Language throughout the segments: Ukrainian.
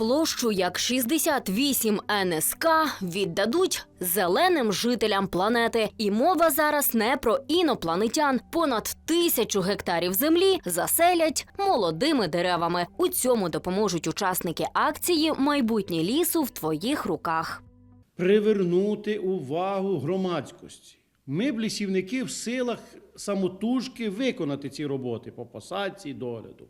Площу як 68 НСК віддадуть зеленим жителям планети. І мова зараз не про інопланетян. Понад тисячу гектарів землі заселять молодими деревами. У цьому допоможуть учасники акції Майбутнє лісу в твоїх руках. привернути увагу громадськості. Ми б лісівники в силах самотужки виконати ці роботи по посадці догляду.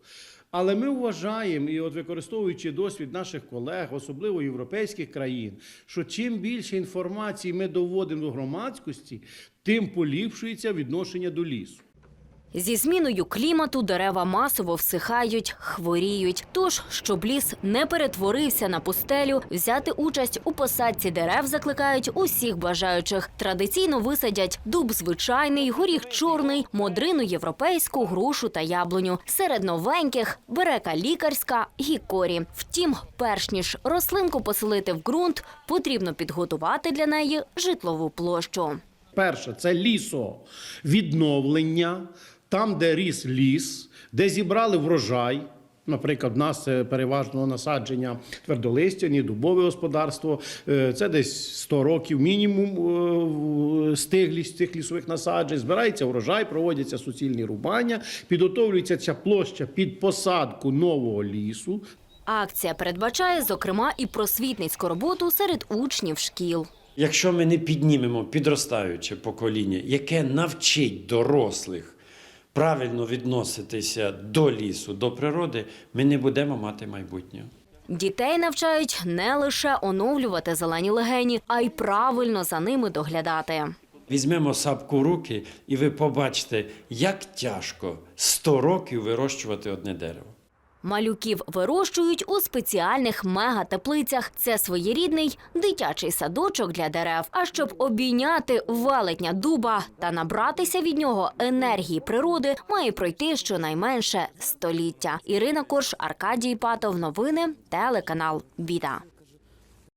Але ми вважаємо, і от використовуючи досвід наших колег, особливо європейських країн, що чим більше інформації ми доводимо до громадськості, тим поліпшується відношення до лісу. Зі зміною клімату дерева масово всихають, хворіють. Тож, щоб ліс не перетворився на пустелю, взяти участь у посадці дерев закликають усіх бажаючих. Традиційно висадять дуб звичайний, горіх чорний, модрину європейську, грушу та яблуню. Серед новеньких берека лікарська, гікорі. Втім, перш ніж рослинку поселити в ґрунт, потрібно підготувати для неї житлову площу. Перше це лісовідновлення, там, де ріс ліс, де зібрали врожай. Наприклад, в нас це переважно насадження твердолистяні, дубове господарство. Е, Це десь 100 років мінімум е, стиглість цих лісових насаджень. Збирається врожай, проводяться суцільні рубання, підготовлюється ця площа під посадку нового лісу. Акція передбачає, зокрема, і просвітницьку роботу серед учнів шкіл. Якщо ми не піднімемо підростаюче покоління, яке навчить дорослих правильно відноситися до лісу, до природи, ми не будемо мати майбутнього. Дітей навчають не лише оновлювати зелені легені, а й правильно за ними доглядати. Візьмемо сапку в руки, і ви побачите, як тяжко 100 років вирощувати одне дерево. Малюків вирощують у спеціальних мегатеплицях. Це своєрідний дитячий садочок для дерев. А щоб обійняти велетня дуба та набратися від нього енергії природи, має пройти щонайменше століття. Ірина Корш, Аркадій Патов. Новини телеканал Біда.